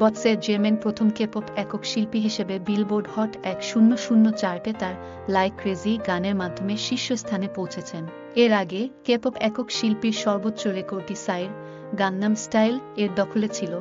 বৎসের জেমেন প্রথম কেপপ একক শিল্পী হিসেবে বিলবোর্ড হট এক শূন্য শূন্য চার্টে তার লাইক ক্রেজি গানের মাধ্যমে শীর্ষস্থানে পৌঁছেছেন। এর আগে কেপপ একক শিল্পীর সর্বোচ্চ রেকর্ডটি সাইর গান্নাম স্টাইল এর দখলে ছিল,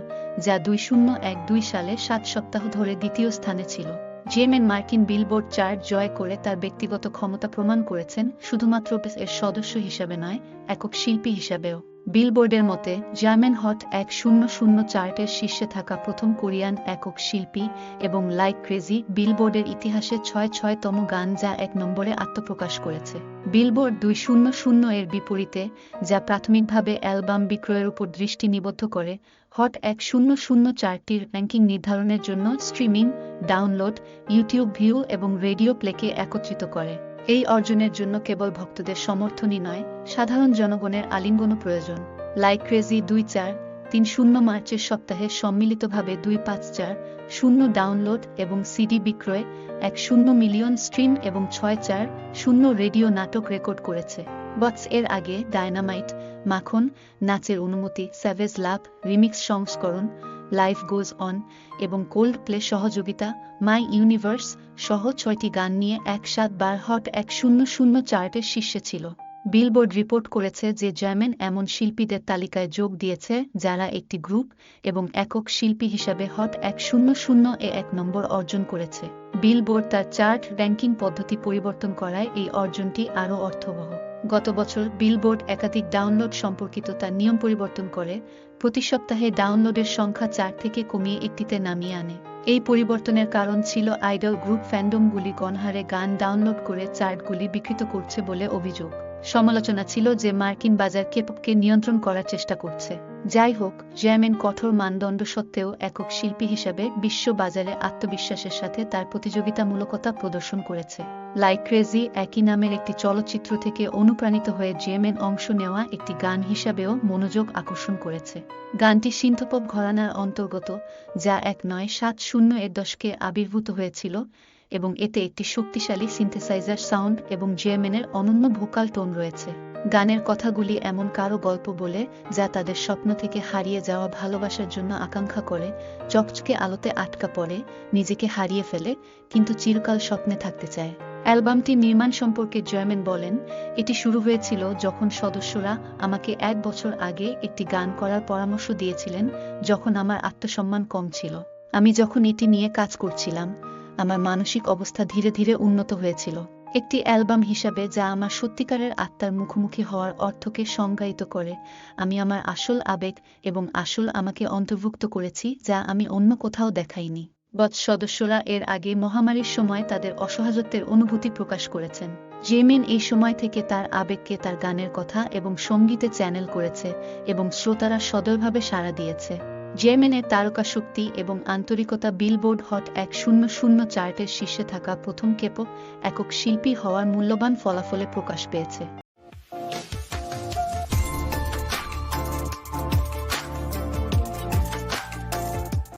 যা দুই শূন্য এক দুই সালে সাত সপ্তাহ ধরে দ্বিতীয় স্থানে ছিল। জেমেন মার্কিন বিলবোর্ড চার্ট জয় করে তার ব্যক্তিগত ক্ষমতা প্রমাণ করেছেন, শুধুমাত্র এর সদস্য হিসাবে নয়, একক শিল্পী হিসাবেও। বিলবোর্ডের মতে, জার্মান হট এক শূন্য শূন্য চার্টের শীর্ষে থাকা প্রথম কোরিয়ান একক শিল্পী এবং লাইক ক্রেজি বিলবোর্ডের ইতিহাসে ছয় ছয়তম গান যা এক নম্বরে আত্মপ্রকাশ করেছে। বিলবোর্ড দুই শূন্য শূন্য এর বিপরীতে, যা প্রাথমিকভাবে অ্যালবাম বিক্রয়ের উপর দৃষ্টি নিবদ্ধ করে, হট এক শূন্য শূন্য চারটির র্যাঙ্কিং নির্ধারণের জন্য স্ট্রিমিং, ডাউনলোড, ইউটিউব ভিউ এবং রেডিও প্লেকে একত্রিত করে। এই অর্জনের জন্য কেবল ভক্তদের সমর্থনই নয়, সাধারণ জনগণের আলিঙ্গনও প্রয়োজন। লাইক ক্রেজি দুই চার, তিন শূন্য মার্চের সপ্তাহে সম্মিলিতভাবে দুই পাঁচ চার, শূন্য ডাউনলোড এবং সিডি বিক্রয়, এক শূন্য মিলিয়ন স্ট্রিম এবং ছয় চার, শূন্য রেডিও নাটক রেকর্ড করেছে। বটস এর আগে ডায়নামাইট, মাখন, নাচের অনুমতি, স্যাভেজ লাভ, রিমিক্স সংস্করণ লাইফ গোজ অন এবং কোল্ড প্লে সহযোগিতা মাই ইউনিভার্স সহ ছয়টি গান নিয়ে এক সাত বার হট এক শূন্য শূন্য চার্টের শীর্ষে ছিল। বিলবোর্ড রিপোর্ট করেছে যে জার্মান এমন শিল্পীদের তালিকায় যোগ দিয়েছে যারা একটি গ্রুপ এবং একক শিল্পী হিসাবে হট এক শূন্য শূন্য এ এক নম্বর অর্জন করেছে। বিলবোর্ড তার চার্ট র্যাঙ্কিং পদ্ধতি পরিবর্তন করায় এই অর্জনটি আরও অর্থবহ। গত বছর বিলবোর্ড একাধিক ডাউনলোড সম্পর্কিত তার নিয়ম পরিবর্তন করে, প্রতি সপ্তাহে ডাউনলোডের সংখ্যা চার থেকে কমিয়ে একটিতে নামিয়ে আনে। এই পরিবর্তনের কারণ ছিল আইডল গ্রুপ ফ্যান্ডমগুলি গণহারে গান ডাউনলোড করে চার্টগুলি বিকৃত করছে বলে অভিযোগ। সমালোচনা ছিল যে মার্কিন বাজার কেপকে নিয়ন্ত্রণ করার চেষ্টা করছে। যাই হোক জ্যামেন কঠোর মানদণ্ড সত্ত্বেও একক শিল্পী হিসাবে বিশ্ব বাজারে আত্মবিশ্বাসের সাথে তার প্রতিযোগিতামূলকতা প্রদর্শন করেছে। লাইক ক্রেজি একই নামের একটি চলচ্চিত্র থেকে অনুপ্রাণিত হয়ে জেমেন অংশ নেওয়া একটি গান হিসাবেও মনোযোগ আকর্ষণ করেছে। গানটি সিন্থপপ ঘরানার অন্তর্গত, যা এক নয় সাত শূন্য এর দশকে আবির্ভূত হয়েছিল এবং এতে একটি শক্তিশালী সিনথেসাইজার সাউন্ড এবং জেমেনের অনন্য ভোকাল টোন রয়েছে। গানের কথাগুলি এমন কারও গল্প বলে, যা তাদের স্বপ্ন থেকে হারিয়ে যাওয়া ভালোবাসার জন্য আকাঙ্ক্ষা করে, চকচকে আলোতে আটকা পড়ে, নিজেকে হারিয়ে ফেলে, কিন্তু চিরকাল স্বপ্নে থাকতে চায়। অ্যালবামটি নির্মাণ সম্পর্কে জয়মেন বলেন, এটি শুরু হয়েছিল যখন সদস্যরা আমাকে এক বছর আগে একটি গান করার পরামর্শ দিয়েছিলেন, যখন আমার আত্মসম্মান কম ছিল। আমি যখন এটি নিয়ে কাজ করছিলাম, আমার মানসিক অবস্থা ধীরে ধীরে উন্নত হয়েছিল। একটি অ্যালবাম হিসাবে যা আমার সত্যিকারের আত্মার মুখোমুখি হওয়ার অর্থকে সংজ্ঞায়িত করে। আমি আমার আসল আবেগ এবং আসল আমাকে অন্তর্ভুক্ত করেছি যা আমি অন্য কোথাও দেখাইনি। বৎ সদস্যরা এর আগে মহামারীর সময় তাদের অসহায়ত্বের অনুভূতি প্রকাশ করেছেন। জেমিন এই সময় থেকে তার আবেগকে তার গানের কথা এবং সঙ্গীতে চ্যানেল করেছে এবং শ্রোতারা সদয়ভাবে সাড়া দিয়েছে। জেমেনের তারকা শক্তি এবং আন্তরিকতা বিলবোর্ড হট এক শূন্য শূন্য চার্টের শীর্ষে থাকা প্রথম কেপক একক শিল্পী হওয়ার মূল্যবান ফলাফলে প্রকাশ পেয়েছে।